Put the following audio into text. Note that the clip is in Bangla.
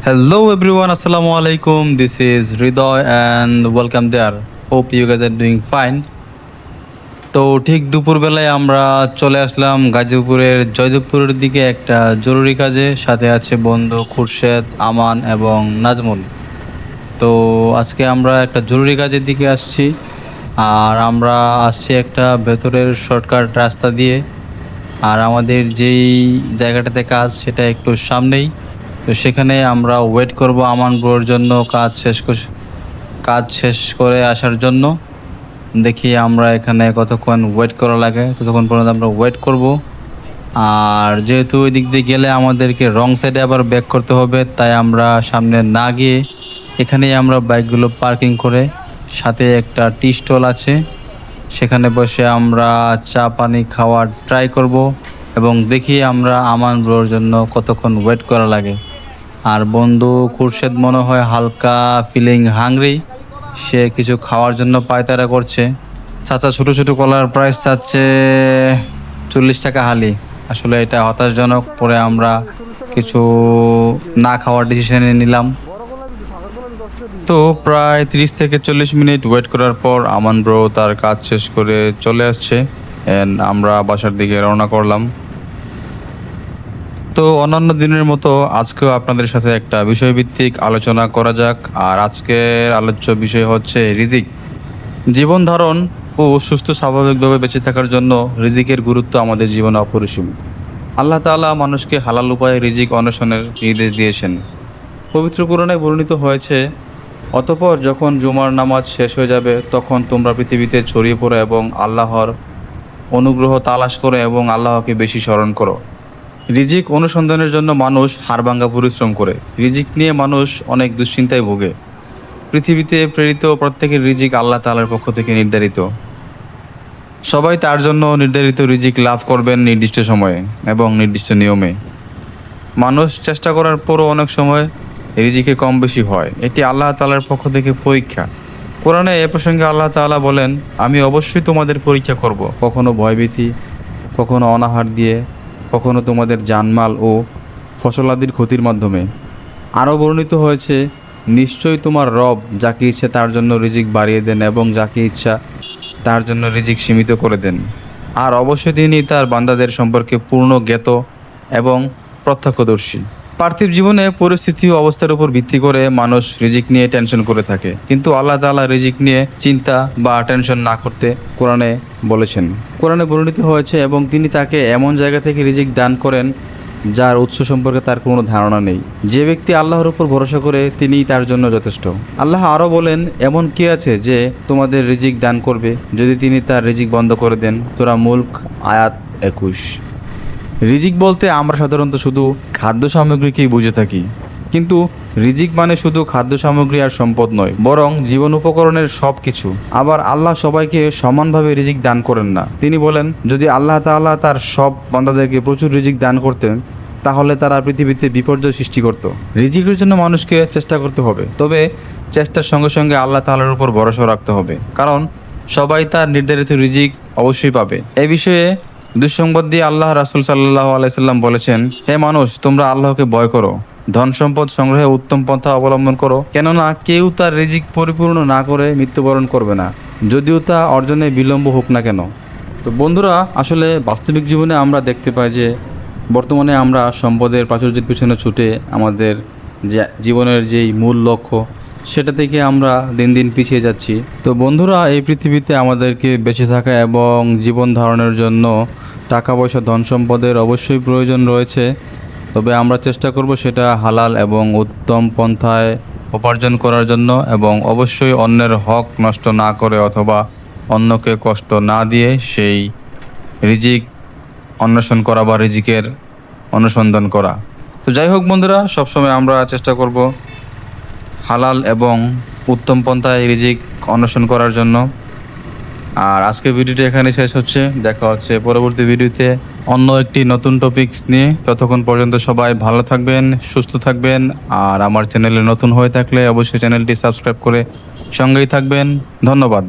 Hello everyone, Assalamu alaikum. This is Ridoy and welcome there. Hope you guys are doing fine. তো ঠিক দুপুরবেলায় আমরা চলে আসলাম গাজীপুরের জয়দেবপুরের দিকে একটা জরুরি কাজে সাথে আছে বন্ধু খুরশেদ আমান এবং নাজমুল তো আজকে আমরা একটা জরুরি কাজের দিকে আসছি আর আমরা আসছি একটা ভেতরের শর্টকাট রাস্তা দিয়ে আর আমাদের যেই জায়গাটাতে কাজ সেটা একটু সামনেই তো সেখানে আমরা ওয়েট করব আমান ব্রোর জন্য, কাজ শেষ কাজ শেষ করে আসার জন্য। দেখি আমরা এখানে কতক্ষণ ওয়েট করা লাগে। ততক্ষণ পর্যন্ত আমরা ওয়েট করব। আর যেহেতু ওই দিক দিয়ে গেলে আমাদেরকে রং সাইডে আবার ব্যাক করতে হবে, তাই আমরা সামনে না গিয়ে এখানেই আমরা বাইকগুলো পার্কিং করে সাথে একটা টি স্টল আছে। সেখানে বসে আমরা চা পানি খাওয়ার ট্রাই করব এবং দেখি আমরা আমান ব্রোর জন্য কতক্ষণ ওয়েট করা লাগে। আর বন্ধু খুরশেদ মনে হয় হালকা ফিলিং হাংরি সে কিছু খাওয়ার জন্য পায়তারা করছে। চাচা ছোটো ছোটো কলার প্রাইস চাচ্ছে চল্লিশ টাকা হালি। আসলে এটা হতাশজনক, পরে আমরা কিছু না খাওয়ার ডিসিশনে নিলাম। তো প্রায় তিরিশ থেকে চল্লিশ মিনিট ওয়েট করার পর আমান ব্রো তার কাজ শেষ করে চলে আসছে। অ্যান্ড আমরা বাসার দিকে রওনা করলাম। তো অন্যান্য দিনের মতো আজকেও আপনাদের সাথে একটা বিষয়ভিত্তিক আলোচনা করা যাক। আর আজকের আলোচ্য বিষয় হচ্ছে রিজিক। জীবন ধারণ ও সুস্থ স্বাভাবিকভাবে বেঁচে থাকার জন্য রিজিকের গুরুত্ব আমাদের জীবনে অপরিসীম। আল্লাহ তাআলা মানুষকে হালাল উপায়ে রিজিক অন্বেষণের নির্দেশ দিয়েছেন। পবিত্র পুরাণে বর্ণিত হয়েছে, অতপর যখন জুমার নামাজ শেষ হয়ে যাবে, তখন তোমরা পৃথিবীতে ছড়িয়ে পড়ো এবং আল্লাহর অনুগ্রহ তালাশ করো এবং আল্লাহকে বেশি স্মরণ করো। রিজিক অনুসন্ধানের জন্য মানুষ হাড়ভাঙ্গা পরিশ্রম করে। রিজিক নিয়ে মানুষ অনেক দুশ্চিন্তায় ভোগে। পৃথিবীতে প্রেরিত প্রত্যেকের রিজিক আল্লাহ তালার পক্ষ থেকে নির্ধারিত। সবাই তার জন্য নির্ধারিত রিজিক লাভ করবেন নির্দিষ্ট সময়ে এবং নির্দিষ্ট নিয়মে। মানুষ চেষ্টা করার পরও অনেক সময় রিজিকে কম বেশি হয়। এটি আল্লাহ তালার পক্ষ থেকে পরীক্ষা। কোরআনে এ প্রসঙ্গে আল্লাহ তালা বলেন, আমি অবশ্যই তোমাদের পরীক্ষা করব। কখনো ভয়ভীতি, কখনো অনাহার দিয়ে কখনো তোমাদের জানমাল ও ফসলাদির ক্ষতির মাধ্যমে। আরও বর্ণিত হয়েছে, নিশ্চয়ই তোমার রব যাকে ইচ্ছা তার জন্য রিজিক বাড়িয়ে দেন এবং যাকে ইচ্ছা তার জন্য রিজিক সীমিত করে দেন। আর অবশ্যই তিনি তার বান্দাদের সম্পর্কে পূর্ণ জ্ঞাত এবং প্রত্যক্ষদর্শী। পার্থিব জীবনে পরিস্থিতি ও অবস্থার উপর ভিত্তি করে মানুষ রিজিক নিয়ে টেনশন করে থাকে। কিন্তু আল্লাহ তাআলা রিজিক নিয়ে চিন্তা বা টেনশন না করতে কোরআনে বলেছেন। কোরআনে বর্ণিত হয়েছে, এবং তিনি তাকে এমন জায়গা থেকে রিজিক দান করেন যার উৎস সম্পর্কে তার কোনো ধারণা নেই। যে ব্যক্তি আল্লাহর উপর ভরসা করে, তিনিই তার জন্য যথেষ্ট। আল্লাহ আরও বলেন, এমন কি আছে যে তোমাদের রিজিক দান করবে? যদি তিনি তার রিজিক বন্ধ করে দেন, তোরা মুল্ক আয়াত একুশ। রিজিক বলতে আমরা সাধারণত শুধু খাদ্য সামগ্রীকেই বুঝে থাকি। কিন্তু রিজিক মানে শুধু খাদ্য সামগ্রী আর সম্পদ নয়, বরং জীবন উপকরণের সব কিছু আবার আল্লাহ সবাইকে সমানভাবে রিজিক দান করেন না। তিনি বলেন, যদি আল্লাহ তাআলা তার সব বান্দাদেরকে প্রচুর রিজিক দান করতেন, তাহলে তারা পৃথিবীতে বিপর্যয় সৃষ্টি করত। রিজিকের জন্য মানুষকে চেষ্টা করতে হবে, তবে চেষ্টার সঙ্গে সঙ্গে আল্লাহ তাআলার উপর ভরসা রাখতে হবে। কারণ সবাই তার নির্ধারিত রিজিক অবশ্যই পাবে। এ বিষয়ে দুঃসংবাদ দিয়ে আল্লাহ রাসুল সাল্লাহ আলাইসাল্লাম বলেছেন, হে মানুষ, তোমরা আল্লাহকে ভয় করো। ধন সম্পদ সংগ্রহে উত্তম পন্থা অবলম্বন করো, কেননা কেউ তার রিজিক পরিপূর্ণ না করে মৃত্যুবরণ করবে না। যদিও তা অর্জনে বিলম্ব হোক না কেন। তো বন্ধুরা, আসলে বাস্তবিক জীবনে আমরা দেখতে পাই যে, বর্তমানে আমরা সম্পদের প্রাচুর্যের পিছনে ছুটে আমাদের যে জীবনের যেই মূল লক্ষ্য, সেটা থেকে আমরা দিন দিন পিছিয়ে যাচ্ছি। তো বন্ধুরা, এই পৃথিবীতে আমাদেরকে বেঁচে থাকা এবং জীবন ধারণের জন্য টাকা পয়সা ধন সম্পদের অবশ্যই প্রয়োজন রয়েছে, তবে আমরা চেষ্টা করব সেটা হালাল এবং উত্তম পন্থায় উপার্জন করার জন্য এবং অবশ্যই অন্যের হক নষ্ট না করে অথবা অন্যকে কষ্ট না দিয়ে সেই রিজিক অন্বেষণ করা বা রিজিকের অনুসন্ধান করা। তো যাই হোক বন্ধুরা, সবসময় আমরা চেষ্টা করব হালাল এবং উত্তম পন্থায় রিজিক অন্বেষণ করার জন্য। আর আজকের ভিডিওটি এখানে শেষ হচ্ছে। দেখা হচ্ছে পরবর্তী ভিডিওতে অন্য একটি নতুন টপিকস নিয়ে। ততক্ষণ পর্যন্ত সবাই ভালো থাকবেন, সুস্থ থাকবেন, আর আমার চ্যানেলে নতুন হয়ে থাকলে অবশ্যই চ্যানেলটি সাবস্ক্রাইব করে সঙ্গেই থাকবেন। ধন্যবাদ।